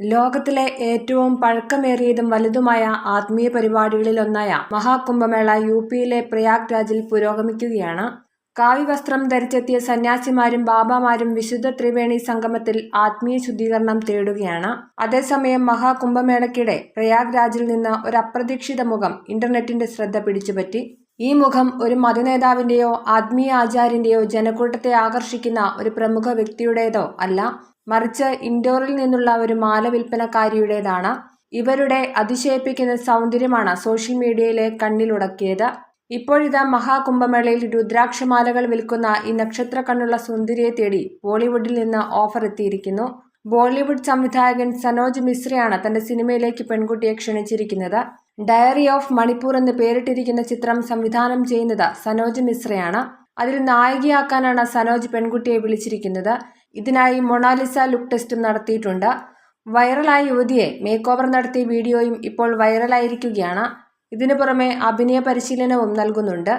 ലോകത്തിലെ ഏറ്റവും പഴക്കമേറിയതും വലുതുമായ ആത്മീയ പരിപാടികളിലൊന്നായ മഹാകുംഭമേള യു പിയിലെ പ്രയാഗ് രാജിൽ പുരോഗമിക്കുകയാണ്. കാവ്യവസ്ത്രം ധരിച്ചെത്തിയ സന്യാസിമാരും ബാബാമാരും വിശുദ്ധ ത്രിവേണി സംഗമത്തിൽ ആത്മീയ ശുദ്ധീകരണം തേടുകയാണ്. അതേസമയം മഹാകുംഭമേളയ്ക്കിടെ പ്രയാഗ് രാജിൽ നിന്ന് ഒരു അപ്രതീക്ഷിത മുഖം ഇന്റർനെറ്റിന്റെ ശ്രദ്ധ പിടിച്ചുപറ്റി. ഈ മുഖം ഒരു മതനേതാവിന്റെയോ ആത്മീയ ആചാര്യന്റെയോ ജനക്കൂട്ടത്തെ ആകർഷിക്കുന്ന ഒരു പ്രമുഖ വ്യക്തിയുടേതോ അല്ല. മറിച്ച് ഇൻഡോറിൽ നിന്നുള്ള ഒരു മാല വിൽപ്പനക്കാരിയുടേതാണ്. ഇവരുടെ അതിശയിപ്പിക്കുന്ന സൗന്ദര്യമാണ് സോഷ്യൽ മീഡിയയിലെ കണ്ണിലുടക്കിയത്. ഇപ്പോഴിതാ മഹാകുംഭമേളയിൽ രുദ്രാക്ഷമാലകൾ വിൽക്കുന്ന ഈ നക്ഷത്ര കണ്ണുള്ള സുന്ദരിയെ തേടി ബോളിവുഡിൽ നിന്ന് ഓഫർ എത്തിയിരിക്കുന്നു. ബോളിവുഡ് സംവിധായകൻ സനോജ് മിശ്രയാണ് തന്റെ സിനിമയിലേക്ക് പെൺകുട്ടിയെ ക്ഷണിച്ചിരിക്കുന്നത്. ഡയറി ഓഫ് മണിപ്പൂർ എന്ന് പേരിട്ടിരിക്കുന്ന ചിത്രം സംവിധാനം ചെയ്യുന്നത് സനോജ് മിശ്രയാണ്. അതിൽ നായികയാക്കാനാണ് സനോജ് പെൺകുട്ടിയെ വിളിച്ചിരിക്കുന്നത്. ഇതിനായി മൊണാലിസ ലുക്ക് ടെസ്റ്റും നടത്തിയിട്ടുണ്ട്. വൈറലായ യുവതിയെ മേക്ക് ഓവർ നടത്തിയ വീഡിയോയും ഇപ്പോൾ വൈറലായിരിക്കുകയാണ്. ഇതിനു പുറമെ അഭിനയ പരിശീലനവും നൽകുന്നുണ്ട്.